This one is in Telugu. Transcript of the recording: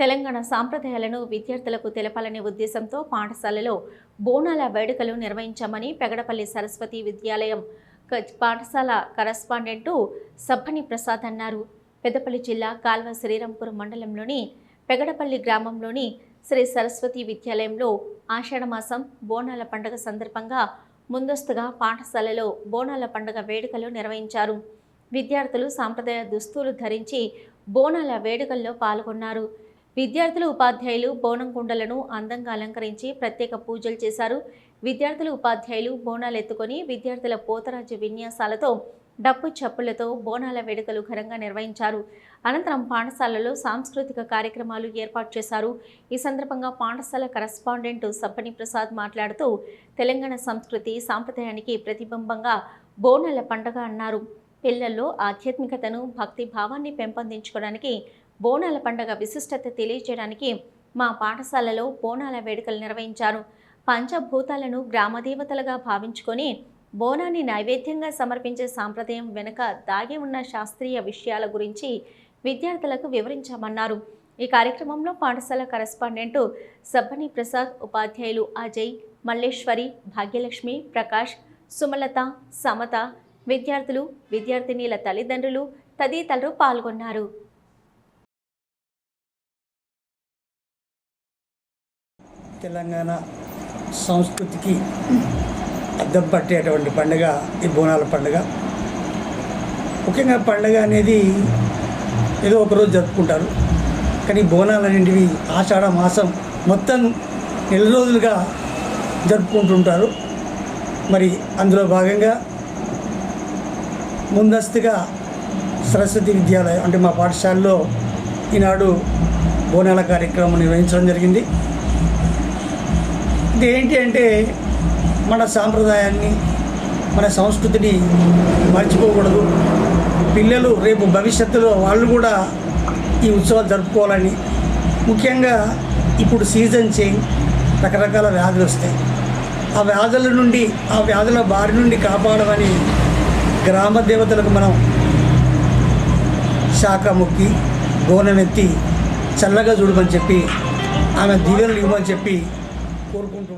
తెలంగాణ సాంప్రదాయాలను విద్యార్థులకు తెలపాలనే ఉద్దేశంతో పాఠశాలలో బోనాల వేడుకలు నిర్వహించామని పెగడపల్లి సరస్వతి విద్యాలయం పాఠశాల కరస్పాండెంటు సబ్బని ప్రసాద్ అన్నారు. పెద్దపల్లి జిల్లా కాల్వ శ్రీరాంపురం మండలంలోని పెగడపల్లి గ్రామంలోని శ్రీ సరస్వతి విద్యాలయంలో ఆషాఢమాసం బోనాల పండుగ సందర్భంగా ముందస్తుగా పాఠశాలలో బోనాల పండుగ వేడుకలు నిర్వహించారు. విద్యార్థులు సాంప్రదాయ దుస్తులు ధరించి బోనాల వేడుకల్లో పాల్గొన్నారు. విద్యార్థులు ఉపాధ్యాయులు బోనం కుండలను అందంగా అలంకరించి ప్రత్యేక పూజలు చేశారు. విద్యార్థులు ఉపాధ్యాయులు బోనాలు ఎత్తుకొని విద్యార్థుల పోతరాజు విన్యాసాలతో డప్పు చప్పులతో బోనాల వేడుకలు ఘనంగా నిర్వహించారు. అనంతరం పాఠశాలలో సాంస్కృతిక కార్యక్రమాలు ఏర్పాటు చేశారు. ఈ సందర్భంగా పాఠశాల కరస్పాండెంట్ సబ్బని ప్రసాద్ మాట్లాడుతూ తెలంగాణ సంస్కృతి సాంప్రదాయానికి ప్రతిబింబంగా బోనాల పండుగ అన్నారు. పిల్లల్లో ఆధ్యాత్మికతను భక్తి భావాన్ని పెంపొందించుకోవడానికి బోనాల పండుగ విశిష్టత తెలియజేయడానికి మా పాఠశాలలో బోనాల వేడుకలు నిర్వహించారు. పంచభూతాలను గ్రామదేవతలుగా భావించుకొని బోనాన్ని నైవేద్యంగా సమర్పించే సాంప్రదాయం వెనుక దాగి ఉన్న శాస్త్రీయ విషయాల గురించి విద్యార్థులకు వివరించామన్నారు. ఈ కార్యక్రమంలో పాఠశాల కరెస్పాండెంట్ సబ్బని ప్రసాద్ ఉపాధ్యాయులు అజయ్ మల్లేశ్వరి భాగ్యలక్ష్మి ప్రకాష్ సుమలత సమత విద్యార్థులు విద్యార్థినీల తల్లిదండ్రులు తదితరులు పాల్గొన్నారు. తెలంగాణ సంస్కృతికి అద్దం పట్టేటువంటి పండుగ ఈ బోనాల పండుగ. ముఖ్యంగా పండుగ అనేది ఏదో ఒకరోజు జరుపుకుంటారు. కానీ బోనాలు అనేటివి ఆషాఢ మాసం మొత్తం నెల రోజులుగా జరుపుకుంటుంటారు. మరి అందులో భాగంగా ముందస్తుగా సరస్వతి విద్యాలయం అంటే మా పాఠశాలలో ఈనాడు బోనాల కార్యక్రమం నిర్వహించడం జరిగింది. ఇది ఏంటి అంటే మన సాంప్రదాయాన్ని మన సంస్కృతిని మర్చిపోకూడదు. పిల్లలు రేపు భవిష్యత్తులో వాళ్ళు కూడా ఈ ఉత్సవాలు జరుపుకోవాలని. ముఖ్యంగా ఇప్పుడు సీజన్ చేంజ్ రకరకాల వ్యాధులు వస్తాయి. ఆ వ్యాధుల నుండి ఆ వ్యాధుల బారి నుండి కాపాడమని గ్రామ దేవతలకు మనం శాఖ మొక్కి గోనెత్తి చల్లగా చూడమని చెప్పి ఆమె దీవెనలు ఇవ్వమని చెప్పి కోరుకుంటూ